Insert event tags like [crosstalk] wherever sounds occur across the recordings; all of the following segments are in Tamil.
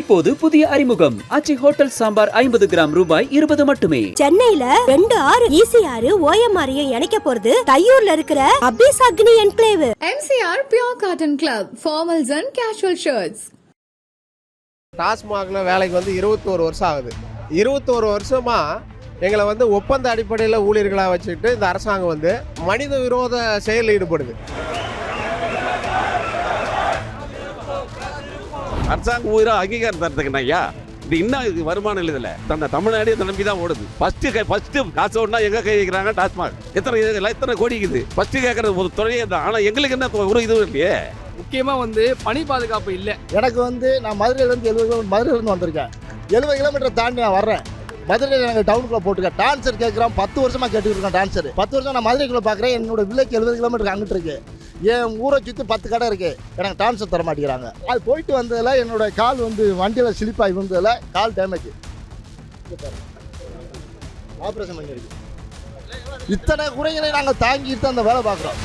இப்போது புதிய அறிமுகம். அச்சி ஹோட்டல் சாம்பார் ஐம்பது கிராம் ரூபாய் இருபது மட்டுமே. சென்னையில ரெண்டு ஆறு ஈசி ஆறு ஓஎம்ஆரையும் இணைக்க போறது தையூர்ல இருக்கிற Abhis Agni enclave MCR Pure Cotton Club, formals and casual shirts. டாஸ்மாகில் வேலைக்கு வந்து இருபத்தோரு வருஷம் ஆகுது. இருபத்தோரு வருஷமாக எங்களை வந்து ஒப்பந்த அடிப்படையில் ஊழியர்களாக வச்சுக்கிட்டு இந்த அரசாங்கம் வந்து மனித விரோத செயலில் ஈடுபடுது. அரசாங்க ஊரா அங்கீகாரம் தரத்துக்குண்ணா ஐயா இது இன்னும் இது வருமானம் இல்லைதுல. அந்த தமிழ்நாடே இதை நம்பி தான் ஓடுது. ஃபர்ஸ்ட் ஃபர்ஸ்ட் காசு ஒன்றா எங்க கை வைக்கிறாங்க? டாஸ்மாக். எத்தனை இது- எத்தனை கோடி இருக்குது? ஃபர்ஸ்ட் கேட்கறது ஒரு துறையே தான் ஆனால் எங்களுக்கு என்ன ஒரு இதுவும் இல்லையே? முக்கியமாக வந்து பணி பாதுகாப்பு இல்லை. எனக்கு வந்து நான் மதுரையிலேருந்து எழுபது கிலோமீட்டர் மதுரையிலேருந்து வந்திருக்கேன். எழுபது கிலோமீட்டர் தாண்டி நான் வர்றேன். மதுரையில் எனக்கு டவுனுக்குள்ளே போட்டுருக்கேன் டான்சர் கேட்குறான் பத்து வருஷமாக கேட்டுக்கிட்டு இருக்கேன் டான்சர் பத்து வருஷம் நான் மதுரைக்குள்ளே பார்க்குறேன் என்னோட வில்லேஜ் எழுபது கிலோமீட்டர் அங்கிட்டு இருக்கு. என் ஊரை சுற்றி பத்து கடை இருக்குது எனக்கு டான்சர் தர மாட்டேங்கிறாங்க. அது போயிட்டு வந்ததில் என்னோட கால் வந்து வண்டியில் ஸ்லிப் ஆகி வந்ததில் கால் டேமேஜ் ஆப்ரேஷன் பண்ணியிருக்கு இத்தனை குறைகளை நாங்கள் தாங்கிட்டு அந்த வேலை பார்க்குறோம்.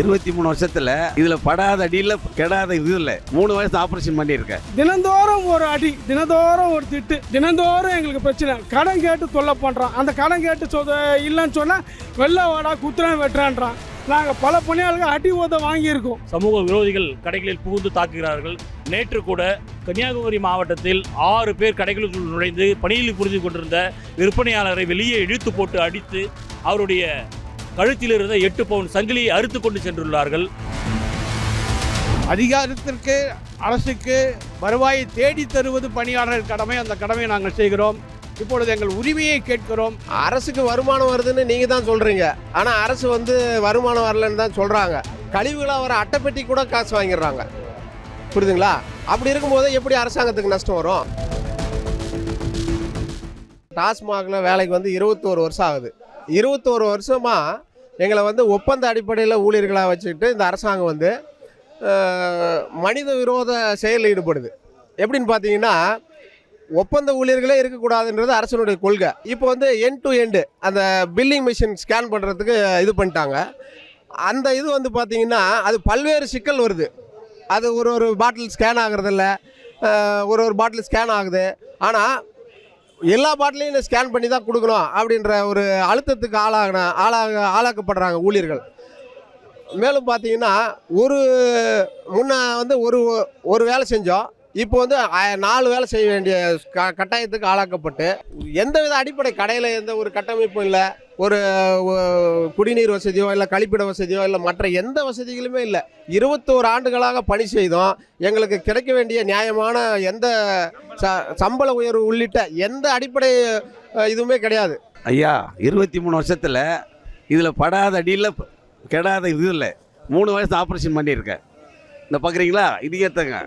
இருபத்தி மூணு வருஷத்துல இதுல படாத அடியில் கெடாத இது இல்லை மூணு வருஷம் ஆப்ரேஷன் பண்ணியிருக்கேன். தினந்தோறும் ஒரு அடி தினந்தோறும் ஒரு திட்டு தினந்தோறும் எங்களுக்கு பிரச்சனை. கடன் கேட்டு தொல்லை பண்ணுறான் அந்த கடன் கேட்டு சொத இல்லைன்னு சொன்னால் வெள்ளை வாடா குத்துறான் வெட்டுறான்றான். நாங்கள் பல பணியாளர்கள் அடி உத வாங்கியிருக்கோம். சமூக விரோதிகள் கடைகளில் புகுந்து தாக்குகிறார்கள். நேற்று கூட கன்னியாகுமரி மாவட்டத்தில் ஆறு பேர் கடைகளுக்குள் நுழைந்து பணியில் புரிந்து கொண்டிருந்த விற்பனையாளரை வெளியே இழுத்து போட்டு அடித்து அவருடைய கழுத்தில் இருந்த எட்டு பவுன் சங்கிலியை அறுத்து கொண்டு சென்றுள்ளார்கள். அதிகாரத்திற்கு அரசுக்கு வருவாயை தேடி தருவது பணியாளர் கடமை. அந்த கடமையை நாங்கள் செய்கிறோம். இப்பொழுது எங்கள் உரிமையை கேட்கிறோம். அரசுக்கு வருமானம் வருதுன்னு நீங்கள் தான் சொல்கிறீங்க ஆனால் அரசு வந்து வருமானம் வரலன்னு தான் சொல்கிறாங்க கழிவுகளாக வர அட்டைப்பெட்டி கூட காசு வாங்கிடுறாங்க. புரியுதுங்களா? அப்படி இருக்கும்போது எப்படி அரசாங்கத்துக்கு நஷ்டம் வரும்? டாஸ்மாகில் வேலைக்கு வந்து இருபத்தோரு வருஷம் ஆகுது. இருபத்தோரு வருஷமாக எங்களை வந்து ஒப்பந்த அடிப்படையில் ஊழியர்களாக வச்சுக்கிட்டு இந்த அரசாங்கம் வந்து மனித விரோத செயலில் ஈடுபடுது. எப்படின்னு பார்த்தீங்கன்னா ஒப்பந்த ஊழியர்களே இருக்கக்கூடாதுன்றது அரசனுடைய கொள்கை. இப்போ வந்து என் டு எண்டு அந்த பில்லிங் மிஷின் ஸ்கேன் பண்ணுறதுக்கு இது பண்ணிட்டாங்க. அந்த இது வந்து பார்த்திங்கன்னா அது பல்வேறு சிக்கல் வருது. அது ஒரு ஒரு பாட்டில் ஸ்கேன் ஆகுறதில்ல. ஒரு ஒரு பாட்டில் ஸ்கேன் ஆகுது. ஆனால் எல்லா பாட்டிலையும் ஸ்கேன் பண்ணி தான் கொடுக்கணும் அப்படின்ற ஒரு அழுத்தத்துக்கு ஆளாகின ஆளாக ஆளாக்கப்படுறாங்க ஊழியர்கள். மேலும் பார்த்தீங்கன்னா ஒரு முன்ன வந்து ஒரு ஒரு வேலை செஞ்சோம். இப்போ வந்து நாலு வேலை செய்ய வேண்டிய க கட்டாயத்துக்கு ஆளாக்கப்பட்டு எந்தவித அடிப்படை கடையில் எந்த ஒரு கட்டமைப்பும் இல்லை. ஒரு குடிநீர் வசதியோ இல்லை கழிப்பிட வசதியோ இல்லை மற்ற எந்த வசதிகளுமே இல்லை. இருபத்தோரு ஆண்டுகளாக பணி செய்தோம். எங்களுக்கு கிடைக்க வேண்டிய நியாயமான எந்த ச சம்பள உயர்வு உள்ளிட்ட எந்த அடிப்படை இதுவுமே கிடையாது. ஐயா இருபத்தி மூணு வருஷத்தில் இதில் படாத அடியில் கெடாத இது இல்லை. மூணு வயசு ஆப்ரேஷன் பண்ணியிருக்கேன். இந்த பார்க்குறீங்களா இது ஏற்றங்க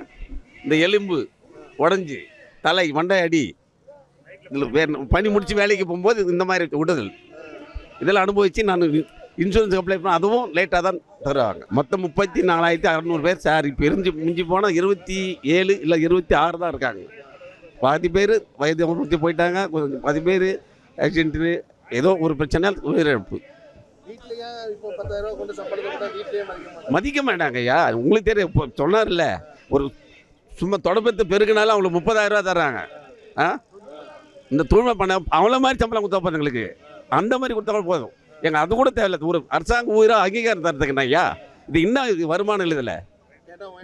இந்த எலும்பு உடஞ்சி தலை மண்டை அடி. இதில் பணி முடித்து வேலைக்கு போகும்போது இந்த மாதிரி விடுதல். இதெல்லாம் அனுபவித்து நான் இன்சூரன்ஸ் அப்ளை பண்ண அதுவும் லேட்டாக தான் தருவாங்க. மொத்தம் முப்பத்தி நாலாயிரத்தி அறநூறு பேர் சார். இப்போ எரிஞ்சு மிஞ்சி போனால் இருபத்தி ஏழு இல்லை இருபத்தி ஆறு தான் இருக்காங்க. பாதி பேர் வயது முப்பத்தி போயிட்டாங்க. கொஞ்சம் பாதி பேர் ஆக்சிடென்ட்டு ஏதோ ஒரு பிரச்சனை உயிரிழப்பு. மதிக்க மாட்டாங்க. ஐயா. உங்களுக்கு தெரியும் இப்போ சொன்னார்ல ஒரு சும்மா தொடப்பத்தை பெருக்கினாலும் அவங்களுக்கு முப்பதாயிரம் ரூபா தர்றாங்க. ஆ? இந்த தூய்மை பண்ண அவள மாதிரி சம்பளம் கொடுத்தா எங்களுக்கு. அந்த மாதிரி கொடுத்தா கூட போதும். எங்க அது கூட தேவையில்ல. ஒரு அரசாங்க உயிராக அங்கீகாரம் தரத்துக்குண்ணா ஐயா? இது இன்னும் வருமானம் இல்லை இதில்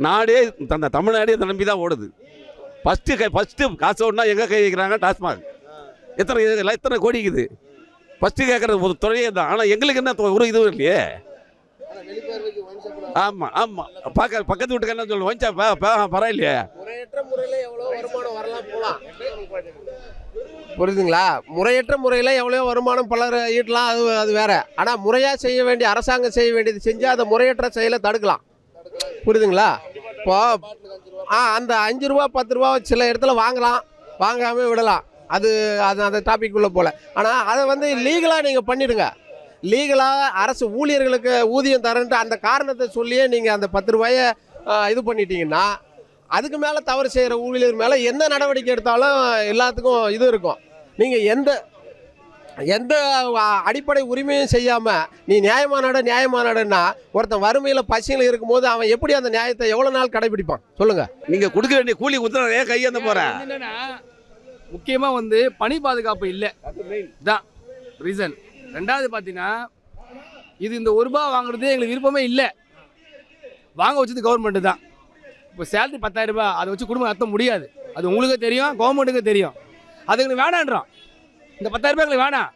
நாடே தந்த தமிழ்நாடே நம்பி தான் ஓடுது. ஃபஸ்ட்டு கை ஃபஸ்ட்டு காசு ஒன்றா எங்கே கை வைக்கிறாங்க? டாஸ்மாக். எத்தனை எத்தனை கோடி இருக்குது? ஃபஸ்ட்டு கேட்குறது ஒரு துறையே தான். ஆனால் எங்களுக்கு என்ன ஒரு இதுவும் இல்லையே. ஆமாம் ஆமாம் பார்க்க பக்கத்து வீட்டுக்கு என்ன சொல்லுவோம் வஞ்சா பரவாயில்லையே. முறையற்ற முறையில் எவ்வளோ வருமானம் வரலாம் போகலாம் புரியுதுங்களா? முறையற்ற முறையில் எவ்வளோ வருமானம் பலர் ஈட்டலாம் அது அது வேற. ஆனால் முறையாக செய்ய வேண்டிய அரசாங்கம் செய்ய வேண்டியது செஞ்சால் அந்த முறையற்ற செயலை தடுக்கலாம். புரியுதுங்களா? இப்போ ஆ அந்த அஞ்சு ரூபா பத்து ரூபா சில இடத்துல வாங்கலாம். வாங்காமல் விடலாம். அது அது அந்த டாபிக் உள்ள போல. ஆனால் அதை வந்து லீகலாக நீங்கள் பண்ணிடுங்க. லீகலாக அரசு ஊழியர்களுக்கு ஊதியம் தரேன்ட்டு அந்த காரணத்தை சொல்லியே நீங்கள் அந்த பத்து ரூபாயை இது பண்ணிட்டீங்கன்னா அதுக்கு மேலே தவறு செய்கிற ஊழியர் மேலே எந்த நடவடிக்கை எடுத்தாலும் எல்லாத்துக்கும் இது இருக்கும். நீங்கள் எந்த எந்த அடிப்படை உரிமையும் செய்யாமல் நீ நியாயமானாட நியாயமானாடுன்னா ஒருத்தன் வறுமையில் பசியில் இருக்கும்போது அவன் எப்படி அந்த நியாயத்தை எவ்வளோ நாள் கடைபிடிப்பான்? சொல்லுங்கள் நீங்க கொடுக்க வேண்டிய கூலி உத்தரவு ஏன் கையேந்த போற? என்னன்னா முக்கியமாக வந்து பணி பாதுகாப்பு இல்லை. தான் ரீசன் ரெண்டாவது பார்த்தீங்கன்னா இது இந்த ஒரு ரூபா வாங்குறது எங்களுக்கு விருப்பமே இல்லை. வாங்க வச்சது கவர்மெண்ட்டு தான். இப்போ சேலரி பத்தாயிரம் ரூபாய் அதை வச்சு குடும்பம் நடத்த முடியாது. அது உங்களுக்கு தெரியும் கவர்மெண்ட்டுக்கு தெரியும். அது எங்களுக்கு வேணான்றோம் இந்த பத்தாயிரம் ரூபாய் எங்களுக்கு வேணாம்.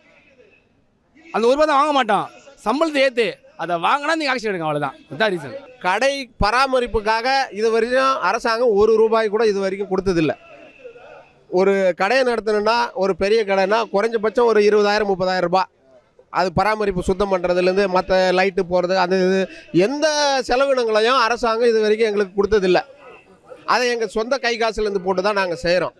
அந்த ஒரு ரூபா தான் வாங்க மாட்டோம் சம்பளத்தை ஏற்று அதை வாங்கினா நீங்கள் ஆக்ஷன் எடுங்க அவ்வளோதான் இதுதான் ரீசன் கடை பராமரிப்புக்காக இது வரைக்கும் அரசாங்கம் ஒரு ரூபாய் கூட இது வரைக்கும் கொடுத்ததில்லை. ஒரு கடையை நடத்தணும்னா ஒரு பெரிய கடைனா குறைஞ்சபட்சம் ஒரு இருபதாயிரம் முப்பதாயிரம் ரூபாய். அது பராமரிப்பு சுத்தம் பண்ணுறதுலேருந்து மற்ற லைட்டு போகிறது அது இது எந்த செலவினங்களையும் அரசாங்கம் இது வரைக்கும் எங்களுக்கு கொடுத்ததில்ல. அதை எங்கள் சொந்த கை காசுலேருந்து போட்டு தான் நாங்கள் செய்கிறோம்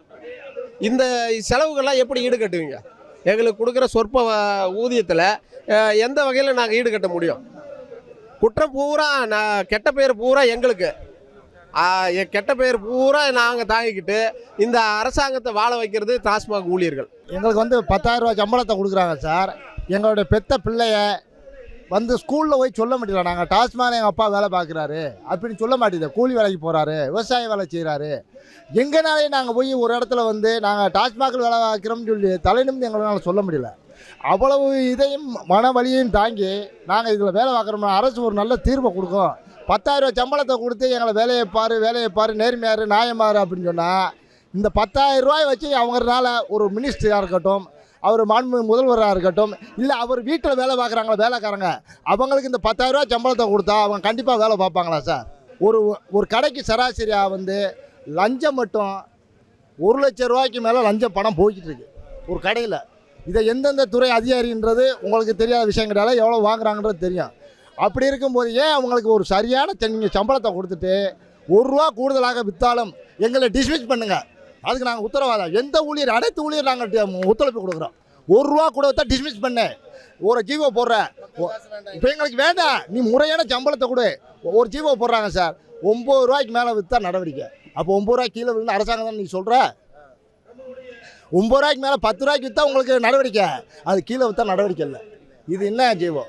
இந்த செலவுகள்லாம் எப்படி ஈடுகட்டுவீங்க? எங்களுக்கு கொடுக்குற சொற்ப ஊதியத்தில் எந்த வகையில் நாங்கள் ஈடுகட்ட முடியும்? குற்றம் பூரா நான் கெட்ட பேர் பூரா எங்களுக்கு. எ- கெட்ட பேர் பூரா நாங்கள் தாங்கிக்கிட்டு இந்த அரசாங்கத்தை வாழ வைக்கிறது டாஸ்மாக் ஊழியர்கள். எங்களுக்கு வந்து பத்தாயிரம் ரூபாய் சம்பளத்தை கொடுக்குறாங்க சார். எங்களுடைய பெத்த பிள்ளைய வந்து ஸ்கூலில் போய் சொல்ல முடியல நாங்கள் டாஸ்மாக எங்கள் அப்பா வேலை பார்க்குறாரு. அப்படின்னு சொல்ல மாட்டேது கூலி வேலைக்கு போகிறாரு விவசாய வேலை செய்கிறாரு எங்கனாலே நாங்கள் போய் ஒரு இடத்துல வந்து நாங்கள் டாஸ்மாகில் வேலை பார்க்குறோம்னு சொல்லி தலைநிமிந்து எங்களால் சொல்ல முடியல. அவ்வளவு இதையும் மன வழியையும் தாங்கி நாங்கள் இதில் வேலை பார்க்குறோம்னா அரசு ஒரு நல்ல தீர்வை கொடுக்கும். பத்தாயிரம் சம்பளத்தை கொடுத்து எங்களை வேலையை பாரு வேலையை பாரு நேர்மையாரு நியாயமாரு அப்படின்னு சொன்னால் இந்த பத்தாயிரம் ரூபாய் வச்சு அவங்கனால ஒரு மினிஸ்டராக இருக்கட்டும் அவர் மாண்பு முதல்வராக இருக்கட்டும் இல்லை அவர் வீட்டில் வேலை பார்க்குறாங்களா வேலைக்காரங்க அவங்களுக்கு இந்த பத்தாயிரரூவா சம்பளத்தை கொடுத்தா அவங்க கண்டிப்பாக வேலை பார்ப்பாங்களா சார்? ஒரு ஒரு கடைக்கு சராசரியாக வந்து லஞ்சம் மட்டும் ஒரு லட்சம் ரூபாய்க்கு மேலே லஞ்சம் பணம் போய்கிட்டு இருக்கு ஒரு கடையில். இதை எந்தெந்த துறை அதிகாரின்றது உங்களுக்கு தெரியாத விஷயம் கிடையாது. எவ்வளோ வாங்குறாங்கன்றது தெரியும். அப்படி இருக்கும்போது ஏன் அவங்களுக்கு ஒரு சரியான நீங்கள் சம்பளத்தை கொடுத்துட்டு ஒரு ரூபா கூடுதலாக விற்றாலும் எங்களை டிஸ்மிஸ் பண்ணுங்கள் அதுக்கு நாங்கள் உத்தரவாதம். எந்த ஊழியர் அனைத்து ஊழியர் நாங்கள் ஒத்துழைப்பு கொடுக்குறோம். ஒரு ரூபா கூட விற்றா டிஸ்மிஸ் பண்ணு. ஒரு ஜீவோ போடுற. இப்போ எங்களுக்கு வேண்டாம். நீ முறையான சம்பளத்தை கொடு. ஒரு ஜீவோ போடுறாங்க சார். ஒம்பது ரூபாய்க்கு மேலே விற்றா நடவடிக்கை. அப்போ ஒம்பது ரூபாய்க்கு கீழே விழுந்து அரசாங்கம் தான் நீ சொல்கிற ஒம்பது ரூபாய்க்கு மேலே பத்து ரூபாய்க்கு விற்றா உங்களுக்கு நடவடிக்கை. அது கீழே விற்றா நடவடிக்கை இல்லை. இது என்ன ஜீவோ?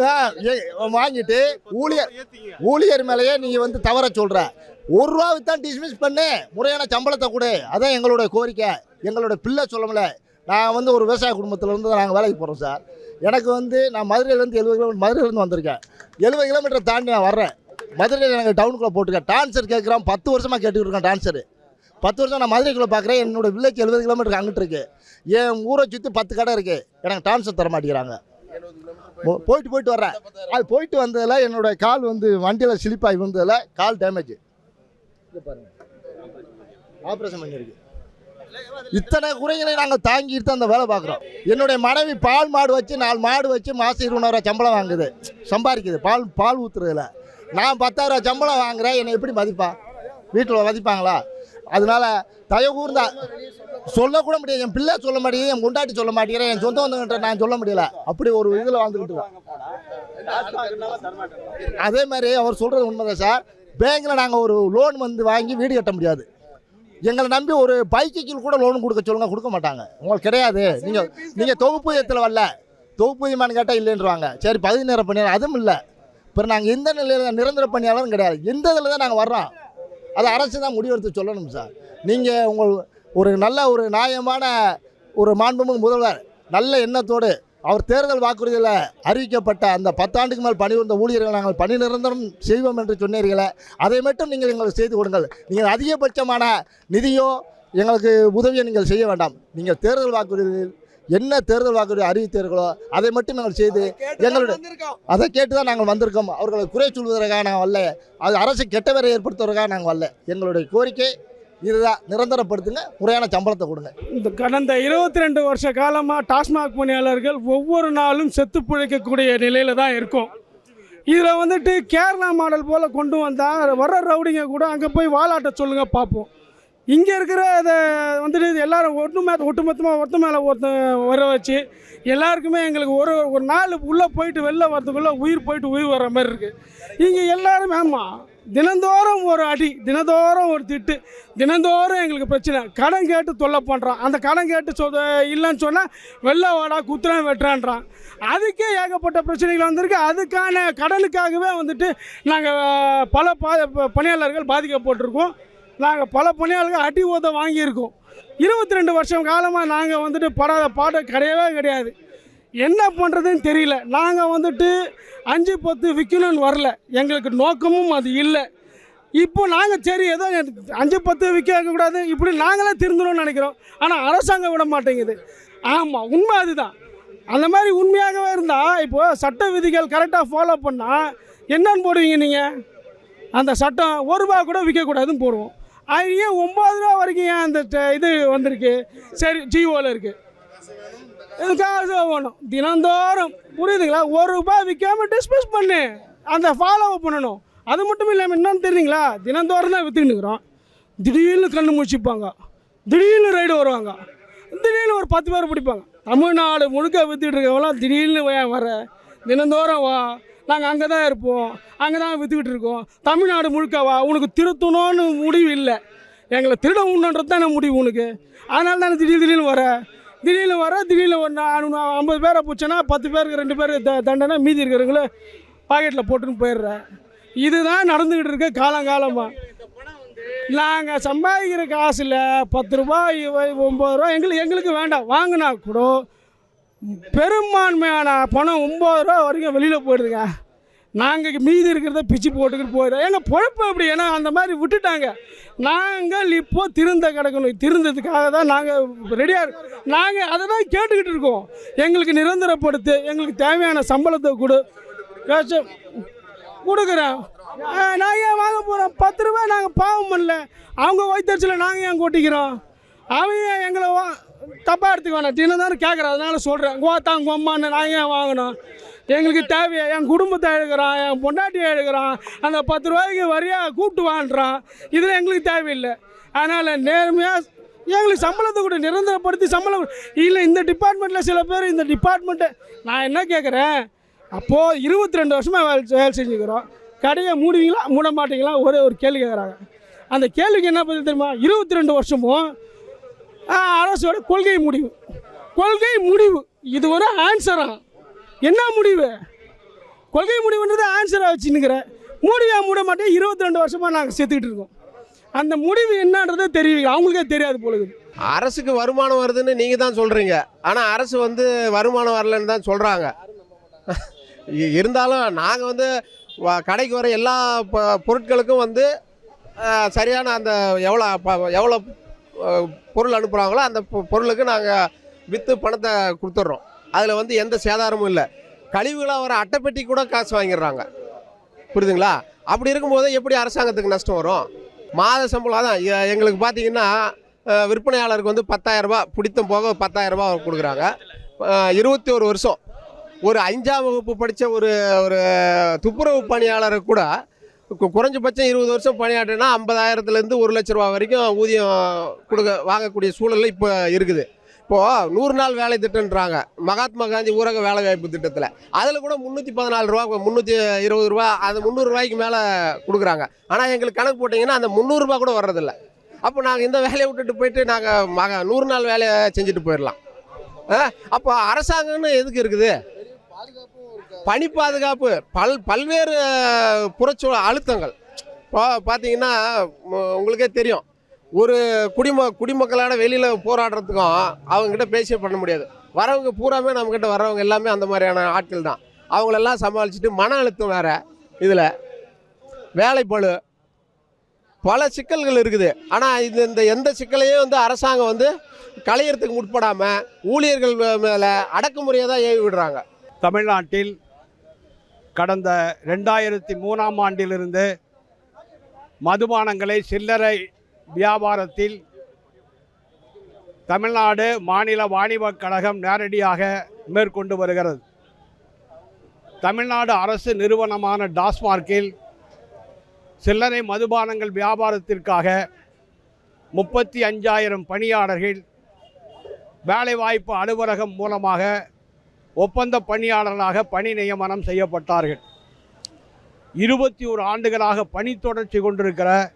ஆ, ஏ- வாங்கிட்டு ஊழியர் ஊழியர் மேலேயே நீங்கள் வந்து தவற சொல்கிற ஒரு ரூபா வித்தான் டிஸ்மிஸ் பண்ணு. முறையான சம்பளத்தை கொடு. அதான் எங்களோட கோரிக்கை. எங்களோட பிள்ளை சொல்லமில்ல. நான் வந்து ஒரு விவசாய குடும்பத்தில் இருந்து நாங்கள் வேலைக்கு போகிறோம் சார். எனக்கு வந்து நான் மதுரையிலேருந்து எழுபது கிலோமீட்டர் மதுரையிலேருந்து வந்திருக்கேன். எழுபது கிலோமீட்டர் தாண்டி நான் வர்றேன். மதுரையில் எனக்கு டவுனுக்குள்ளே போட்டிருக்கேன். டான்சர் கேட்குறான் பத்து வருஷமாக கேட்டுக்கிட்டு இருக்கேன் டான்சரு. பத்து வருஷம் நான் மதுரைக்குள்ளே பார்க்குறேன் என்னோட வில்லேஜ் எழுபது கிலோமீட்டருக்கு அங்கிட்டு இருக்கு. என் ஊரை சுற்றி பத்து கடை இருக்குது எனக்கு டான்சர் தர மாட்டேங்கிறாங்க. போ- போயிட்டு போயிட்டு வர்றேன். அது போயிட்டு வந்ததில் என்னோடய கால் வந்து வண்டியில் ஸ்லிப்பாகி வந்ததில் கால் டேமேஜ் பாருங்க. ஆப்ரேஷன் பண்ணியிருக்கு இத்தனை குறைகளை நாங்கள் தாங்கிட்டு தான் அந்த வேலை பார்க்குறோம். என்னுடைய மனைவி பால் மாடு வச்சு நாலு மாடு வச்சு மாதம் இருபதாயிரம் சம்பளம் வாங்குது. சம்பாதிக்குது. பால் பால் ஊற்றுறதுல நான் பத்தாயிரம் சம்பளம் வாங்குறேன். என்னை எப்படி மதிப்பா? வீட்டில் மதிப்பாங்களா? அதனால தயகூர்ந்தா சொல்லக்கூட முடியாது. என் பிள்ளை சொல்ல மாட்டேங்குது என் கொண்டாட்டி சொல்ல மாட்டேங்கிறேன் என் சொந்த வந்தவங்கிட்ட நான் சொல்ல முடியல. அப்படி ஒரு இதில் வாழ்ந்துக்கிட்டு அதே மாதிரி அவர் சொல்கிறது உண்மைதான் சார். பேங்கில் நாங்கள் ஒரு லோன் வந்து வாங்கி வீடு கட்ட முடியாது. எங்களை நம்பி ஒரு பைக்குக்கு கூட லோன் கொடுக்க சொல்லுங்க கொடுக்க மாட்டாங்க. உங்களுக்கு கிடையாது. நீங்கள் நீங்கள் தொகுப்பூதியத்தில் வரல. தொகுப்பூதியமானு கேட்டால் இல்லைன்றவாங்க. சரி பகுதி நேர பணியாளர் அதுவும் இல்லை. இப்போ நாங்கள் எந்த நிலையில் நிரந்தர பணியாளரும் கிடையாது. எந்த இதில் தான் நாங்கள் வர்றோம்? அது அரசு தான் முடிவெடுத்து சொல்லணும் சார் நீங்கள் உங்கள் ஒரு நல்ல ஒரு நியாயமான ஒரு மாண்புமிகு முதல்வர் நல்ல எண்ணத்தோடு அவர் தேர்தல் வாக்குறுதியில் அறிவிக்கப்பட்ட அந்த பத்தாண்டுக்கு மேல் பணிபுரிந்த ஊழியர்களை நாங்கள் பணி நிரந்தரம் செய்வோம் என்று சொன்னீர்களே அதை மட்டும் நீங்கள் எங்களுக்கு செய்து கொடுங்கள். நீங்கள் அதிகபட்சமான நிதியோ எங்களுக்கு உதவியை நீங்கள் செய்ய வேண்டாம். நீங்கள் தேர்தல் வாக்குறுதியில் என்ன தேர்தல் வாக்குறுதி அறிவித்தீர்களோ அதை மட்டும் நாங்கள் செய்து எங்களுடைய அதை கேட்டு தான் நாங்கள் வந்திருக்கோம். அவர்களை குறை சொல்வதற்காக நாங்கள் வரல அது அரசு கெட்ட பேரை ஏற்படுத்துவதற்காக நாங்கள் வரல எங்களுடைய கோரிக்கை இதுதான் நிரந்தரப்படுத்துங்க முறையான சம்பளத்தை கொடுங்க. இந்த கடந்த இருபத்தி ரெண்டு வருஷ காலமாக டாஸ்மாக் பணியாளர்கள் ஒவ்வொரு நாளும் செத்து பிழைக்கக்கூடிய நிலையில் தான் இருக்கும். இதில் வந்துட்டு கேரளா மாடல் போல் கொண்டு வந்தால் வர்ற ரவுடிங்க கூட அங்கே போய் வாலாட்ட சொல்லுங்கள் பார்ப்போம் இங்கே இருக்கிற இதை வந்துட்டு எல்லோரும் எல்லாரும் ஒட்டுமே ஒட்டுமொத்தமாக ஒருத்த மேலே ஒருத்த வர வச்சு எல்லாருக்குமே எங்களுக்கு ஒரு ஒரு நாள் உள்ளே போயிட்டு வெளில வரதுக்குள்ளே உயிர் போயிட்டு உயிர் வர்ற மாதிரி இருக்குது இங்கே எல்லோரும் ஆமாம் தினந்தோறும் ஒரு அடி தினந்தோறும் ஒரு திட்டு தினந்தோறும் எங்களுக்கு பிரச்சனை. கடன் கேட்டு தொல்லை பண்ணுறான் அந்த கடன் கேட்டு சொ இல்லைன்னு சொன்னால் வெளில வாடா குத்துறேன் வெட்டுறான்றான். அதுக்கே ஏகப்பட்ட பிரச்சனைகள் வந்திருக்கு. அதுக்கான கடனுக்காகவே வந்துட்டு நாங்கள் பல பா ப- பணியாளர்கள் பாதிக்கப்பட்டிருக்கோம். நாங்கள் பல பணியாளர்கள் அடி ஓத வாங்கியிருக்கோம். இருபத்தி ரெண்டு வருஷம் காலமாக நாங்கள் வந்துட்டு படாத பாட்டு கிடையவே கிடையாது. என்ன பண்ணுறதுன்னு தெரியல. நாங்கள் வந்துட்டு அஞ்சு பத்து விற்கணும்னு வரல. எங்களுக்கு நோக்கமும் அது இல்லை. இப்போ நாங்கள் சரி ஏதோ அஞ்சு பத்து விற்கக்கூடாது இப்படி நாங்களே திருந்தணும்னு நினைக்கிறோம். ஆனால் அரசாங்கம் விட மாட்டேங்குது. ஆமாம் உண்மை அதுதான். அந்த மாதிரி உண்மையாகவே இருந்தால் இப்போது சட்ட விதிகள் கரெக்டாக ஃபாலோ பண்ணால் என்னன்னு போடுவீங்க நீங்கள் அந்த சட்டம் ஒரு ரூபா கூட விற்கக்கூடாதுன்னு போடுவோம். அது ஏன் ஒம்பது ரூபா வரைக்கும் ஏன் அந்த இது வந்திருக்கு? சரி ஜிஓவில் இருக்குது இதுக்காக வேணும்? தினந்தோறும். புரியுதுங்களா? ஒரு ரூபாய் விற்காம டிஸ்பஸ் பண்ணு. அந்த ஃபாலோ பண்ணணும். அது மட்டும் இல்லாமல் என்னன்னு தெரியுங்களா தினந்தோறும் தான் விற்றுக்கிட்டுக்கிறோம் திடீர்னு கண்ணு முடிச்சுப்பாங்க திடீர்னு ரைடு வருவாங்க. திடீர்னு ஒரு பத்து பேர் பிடிப்பாங்க. தமிழ்நாடு முழுக்க விற்றுட்டு இருக்கவங்களாம் திடீர்னு ஏன் வர. தினந்தோறும் வா. நாங்கள் அங்கே தான் இருப்போம். அங்கே தான் விற்றுக்கிட்டு இருக்கோம். தமிழ்நாடு முழுக்க வா. உனக்கு திருத்தணும்னு முடிவு இல்லை. எங்களை திருட உண்ணுன்றது தானே முடிவு உனக்கு. அதனால தானே திடீர் திடீர்னு வர. திடீர்னு வர திடீர்னு ஒரு ஐம்பது பேரை பிடிச்சேன்னா பத்து பேருக்கு ரெண்டு பேருக்கு த தண்டனை மீதி இருக்கிறவங்கள பாக்கெட்டில் போட்டுன்னு போயிடுறேன் இதுதான் நடந்துக்கிட்டு இருக்க காலங்காலமாக நாங்கள் சம்பாதிக்கிற காசில் பத்து ரூபாய் ஒம்பது ரூபா எங்களுக்கு எங்களுக்கு வேண்டாம். வாங்கினா கூட பெரும்பான்மையான பணம் ஒம்பது ரூபா வரைக்கும் வெளியில் போயிடுதுங்க. நாங்கள் மீதி இருக்கிறத பிச்சு போட்டுக்கிட்டு போயிடும் எங்கள் பொழப்பு அப்படி? ஏன்னா அந்த மாதிரி விட்டுட்டாங்க. நாங்கள் இப்போ திருந்த கிடக்கணும். திருந்ததுக்காக தான் நாங்கள் ரெடியாக நாங்கள் அதை தான் கேட்டுக்கிட்டு இருக்கோம். எங்களுக்கு நிரந்தரப்படுத்து எங்களுக்கு தேவையான சம்பளத்தை கொடு. ஏதாச்சும் கொடுக்குறேன். நாங்கள் ஏன் வாங்க போகிறோம் பத்து ரூபாய் நாங்கள் பாவம் பண்ணல. அவங்க வயிற்றுல நாங்கள் ஏன் கொட்டிக்கிறோம்? அவங்க எங்களை வா தப்பாக எடுத்துக்க வேணாம். தானே கேட்குறேன் அதனால சொல்கிறேன் கோத்தா உங்கள் அம்மான்னு நான் ஏன் வாங்கணும்? எங்களுக்கு தேவையா? என் குடும்பத்தை எழுதுகிறான் என் பொண்டாட்டியை எழுதுகிறான் அந்த பத்து ரூபாய்க்கு வரியாக கூப்பிட்டு வாண்டுறான் இதில் எங்களுக்கு தேவையில்லை. அதனால் நேர்மையாக எங்களுக்கு சம்பளத்தை கூட நிரந்தரப்படுத்தி சம்பளம் இல்லை இந்த டிபார்ட்மெண்ட்டில் சில பேர் இந்த டிபார்ட்மெண்ட்டை நான் என்ன கேட்குறேன் அப்போது இருபத்தி ரெண்டு வருஷமாக வேலை வேலை செஞ்சுக்கிறோம். கடையை மூடுவீங்களா? மூட மாட்டீங்களா? ஒரே ஒரு கேள்வி கேட்குறாங்க அந்த கேள்விக்கு என்ன பதில் தெரியுமா? இருபத்தி ரெண்டு வருஷமும் அரசோட கொள்கை முடிவு. கொள்கை முடிவு. இது ஒரு ஆன்சரா என்ன முடிவு? கொள்கை முடிவுன்றது ஆன்சராக வச்சுன்னுக்கிறேன் மூடியா மூட மாட்டேன். இருபத்தி ரெண்டு வருஷமாக நாங்கள் செத்துக்கிட்டு இருக்கோம். அந்த முடிவு என்னன்றதே தெரியும் அவங்களுக்கே தெரியாது போலுது அரசுக்கு வருமானம் வருதுன்னு நீங்கள் தான் சொல்கிறீங்க ஆனால் அரசு வந்து வருமானம் வரலன்னு தான் சொல்கிறாங்க [laughs] இருந்தாலும் நாங்கள் வந்து வ- கடைக்கு வர எல்லா பொருட்களுக்கும் வந்து சரியான அந்த எவ்வளோ ப- எவ்வளோ பொருள் அனுப்புகிறாங்களோ அந்த பொ- பொருளுக்கு நாங்கள் விற்று பணத்தை கொடுத்துட்றோம். அதில் வந்து எந்த சேதாரமும் இல்லை. கழிவுகளாக வர அட்டைப்பெட்டி கூட காசு வாங்கிடுறாங்க. புரியுதுங்களா அப்படி இருக்கும்போது எப்படி அரசாங்கத்துக்கு நஷ்டம் வரும்? மாத சம்பளம் தான் எங்களுக்கு பார்த்தீங்கன்னா விற்பனையாளருக்கு வந்து பத்தாயிரரூபா பிடித்தம் போக 10000 ரூபாய் கொடுக்குறாங்க. இருபத்தி ஒரு வருஷம். ஒரு அஞ்சாம் வகுப்பு படித்த ஒரு ஒரு துப்புரவு பணியாளருக்கு கூட குறைஞ்சபட்சம் இருபது வருஷம் பணியாற்றினா ஐம்பதாயிரத்துலேருந்து ஒரு லட்ச ரூபா வரைக்கும் ஊதியம் கொடுக்க வாங்கக்கூடிய சூழல் இப்போ இருக்குது. இப்போது நூறு நாள் வேலை திட்டம்ன்றாங்க. மகாத்மா காந்தி ஊரக வேலை வாய்ப்பு திட்டத்தில். அதில் கூட முந்நூற்றி பதினாலு ரூபா முந்நூற்றி இருபது ரூபா அது முந்நூறுரூவாய்க்கு மேலே கொடுக்குறாங்க. ஆனால் எங்களுக்கு கணக்கு போட்டிங்கன்னா அந்த முந்நூறுரூபா கூட வர்றதில்ல. அப்போ நாங்கள் இந்த வேலையை விட்டுட்டு போயிட்டு நாங்கள் மக நூறு நாள் வேலையை செஞ்சுட்டு போயிடலாம். அப்போ அரசாங்கம்னு எதுக்கு இருக்குது? பணி பாதுகாப்பு பல் பல்வேறு புறச்சூழல் அழுத்தங்கள். இப்போ பார்த்தீங்கன்னா உங்களுக்கே தெரியும். ஒரு குடிம குடிமக்களான வெளியில் போராடுறதுக்கும் அவங்ககிட்ட பேசியே பண்ண முடியாது. வரவங்க பூராமே நம்மக்கிட்ட வரவங்க எல்லாமே அந்த மாதிரியான ஆட்கள் தான். அவங்களெல்லாம் சமாளிச்சுட்டு மன அழுத்தம் வேறு இதில். வேலைப்பளு பல சிக்கல்கள் இருக்குது. ஆனால் இது இந்த எந்த சிக்கலையும் வந்து அரசாங்கம் வந்து களையிறதுக்கு முற்படாமல் ஊழியர்கள் மேலே அடக்குமுறையை தான் ஏவி விடுறாங்க. தமிழ்நாட்டில் கடந்த ரெண்டாயிரத்தி மூணாம் ஆண்டிலிருந்து மதுபானங்களை சில்லறை வியாபாரத்தில் தமிழ்நாடு மாநில வாணிபக் கழகம் நேரடியாக மேற்கொண்டு வருகிறது. தமிழ்நாடு அரசு நிறுவனமான டாஸ்மார்க்கில் சில்லறை மதுபானங்கள் வியாபாரத்திற்காக முப்பத்தி அஞ்சாயிரம் பணியாளர்கள் வேலைவாய்ப்பு அலுவலகம் மூலமாக ஒப்பந்த பணியாளர்களாக பணி நியமனம் செய்யப்பட்டார்கள். இருபத்தி ஒரு ஆண்டுகளாக பணி தொடர்ச்சி கொண்டிருக்கிற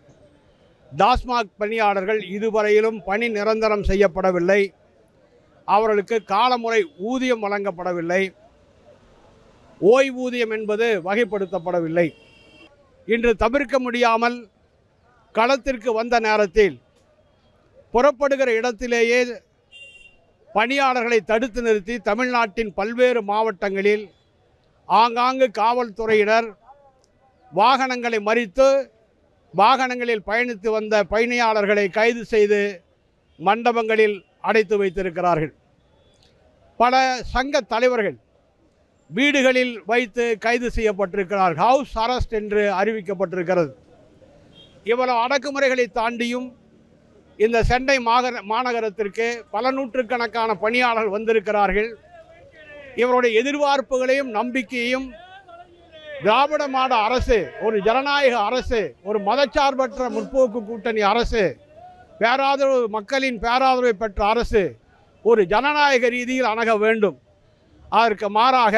டாஸ்மாக் பணியாளர்கள் இதுவரையிலும் பணி நிரந்தரம் செய்யப்படவில்லை. அவர்களுக்கு காலமுறை ஊதியம் வழங்கப்படவில்லை. ஓய்வூதியம் என்பது வகைப்படுத்தப்படவில்லை. இன்று தவிர்க்க முடியாமல் களத்திற்கு வந்த நேரத்தில் புறப்படுகிற இடத்திலேயே பணியாளர்களை தடுத்து நிறுத்தி தமிழ்நாட்டின் பல்வேறு மாவட்டங்களில் ஆங்காங்கு காவல்துறையினர் வாகனங்களை மறித்து வாகனங்களில் பயணித்து வந்த பயணியாளர்களை கைது செய்து மண்டபங்களில் அடைத்து வைத்திருக்கிறார்கள். பல சங்க தலைவர்கள் வீடுகளில் வைத்து கைது செய்யப்பட்டிருக்கிறார்கள். ஹவுஸ் அரஸ்ட் என்று அறிவிக்கப்பட்டிருக்கிறது. இவ்வளவு அடக்குமுறைகளை தாண்டியும் இந்த சென்னை மாகர மாநகரத்திற்கு பல நூற்றுக்கணக்கான பணியாளர்கள் வந்திருக்கிறார்கள். இவருடைய எதிர்பார்ப்புகளையும் நம்பிக்கையையும் திராவிட மாட அரசு ஒரு ஜனநாயக அரசு ஒரு மதச்சார்பற்ற முற்போக்கு கூட்டணி அரசு பேராதரவு மக்களின் பேராதரவை பெற்ற அரசு ஒரு ஜனநாயக ரீதியில் அணுக வேண்டும். அதற்கு மாறாக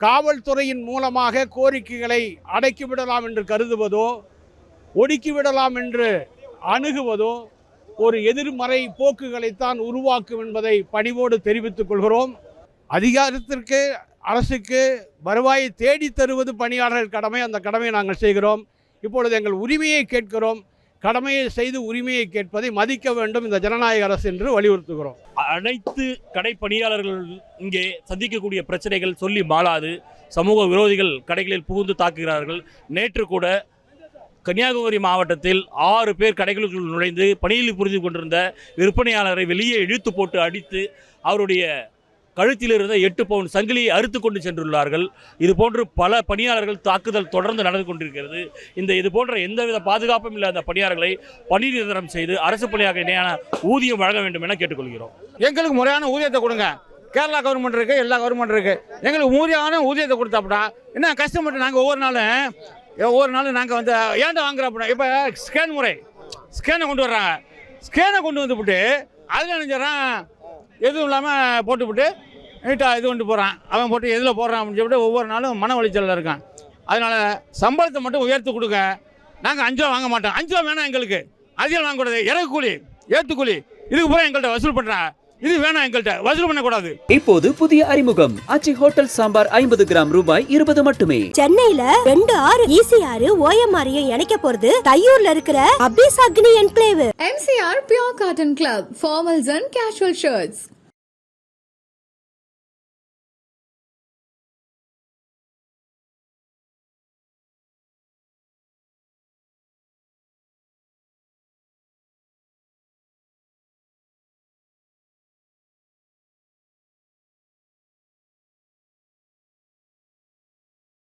காவல்துறையின் மூலமாக கோரிக்கைகளை அடக்கிவிடலாம் என்று கருதுவதோ ஒடுக்கிவிடலாம் என்று அணுகுவதோ ஒரு எதிர்மறை போக்குகளைத்தான் உருவாக்கும் என்பதை பணிவோடு தெரிவித்துக் கொள்கிறோம். அதிகாரத்திற்கு அரசுக்கு வருவாயை தேடி தருவது பணியாளர்கள் கடமை. அந்த கடமையை நாங்கள் செய்கிறோம். இப்பொழுது எங்கள் உரிமையை கேட்கிறோம். கடமையை செய்து உரிமையை கேட்பதை மதிக்க வேண்டும். இந்த ஜனநாயக அரசு என்று வலியுறுத்துகிறோம். அனைத்து கடை பணியாளர்கள் இங்கே சந்திக்கக்கூடிய பிரச்சனைகள் சொல்லி மாளாது. சமூக விரோதிகள் கடைகளில் புகுந்து தாக்குகிறார்கள். நேற்று கூட கன்னியாகுமரி மாவட்டத்தில் ஆறு பேர் கடைகளுக்குள் நுழைந்து பணியில் புரிந்து கொண்டிருந்த விற்பனையாளரை வெளியே இழுத்து போட்டு அடித்து அவருடைய கழுத்தில் இருந்த எட்டு பவுன் சங்கிலியை அறுத்து கொண்டு சென்றுள்ளார்கள். இது போன்று பல பணியாளர்கள் தாக்குதல் தொடர்ந்து நடந்து கொண்டிருக்கிறது. இந்த இது போன்ற எந்தவித பாதுகாப்பும் இல்லாத பணியாளர்களை பணி நிரந்தரம் செய்து அரசு பணியாக இணையான ஊதியம் வழங்க வேண்டும் என கேட்டுக்கொள்கிறோம். எங்களுக்கு முறையான ஊதியத்தை கொடுங்க. கேரளா கவர்மெண்ட் இருக்குது எல்லா கவர்மெண்ட் இருக்குது எங்களுக்கு முறையான ஊதியத்தை கொடுத்தாப்படா. என்ன கஷ்டப்பட்டு நாங்கள் ஒவ்வொரு நாளும் ஒவ்வொரு நாளும் நாங்கள் வந்து ஏன்டா வாங்குறப்ப இப்போ ஸ்கேன் முறை. ஸ்கேனை கொண்டு வர்றாங்க. ஸ்கேனை கொண்டு வந்துவிட்டு அதில் நினைஞ்சான் எதுவும் இல்லாமல் போட்டுவிட்டு நீட்டாக இது கொண்டு போகிறான் அவன் போட்டு எதில் போடுறான் அப்படின்னு சொல்லிட்டு ஒவ்வொரு நாளும் மன உளைச்சலில் இருக்கான். அதனால் சம்பளத்தை மட்டும் உயர்த்து கொடுங்க. நாங்கள் அஞ்சு ரூபா வாங்க மாட்டோம். அஞ்சு ரூபா வேணாம் எங்களுக்கு. அதிகம் வாங்கக்கூடாது இறகு கூலி ஏற்று கூலி இதுக்கு பூரா எங்கள்கிட்ட வசூல் பண்ணுறாங்க இது வேணாம் எங்கள்கிட்ட வசூல் பண்ணக்கூடாது. இப்போது புதிய அறிமுகம். ஆச்சி ஹோட்டல் சாம்பார் ஐம்பது கிராம் ரூபாய் இருபது மட்டுமே. சென்னையில ரெண்டு ஆறு ஈசி ஆறு ஓஎம்ஆரையும் இணைக்க போறது தையூர்ல இருக்கிற Abhis Agni enclave MCR Pure Cotton Club, formals and casual shirts.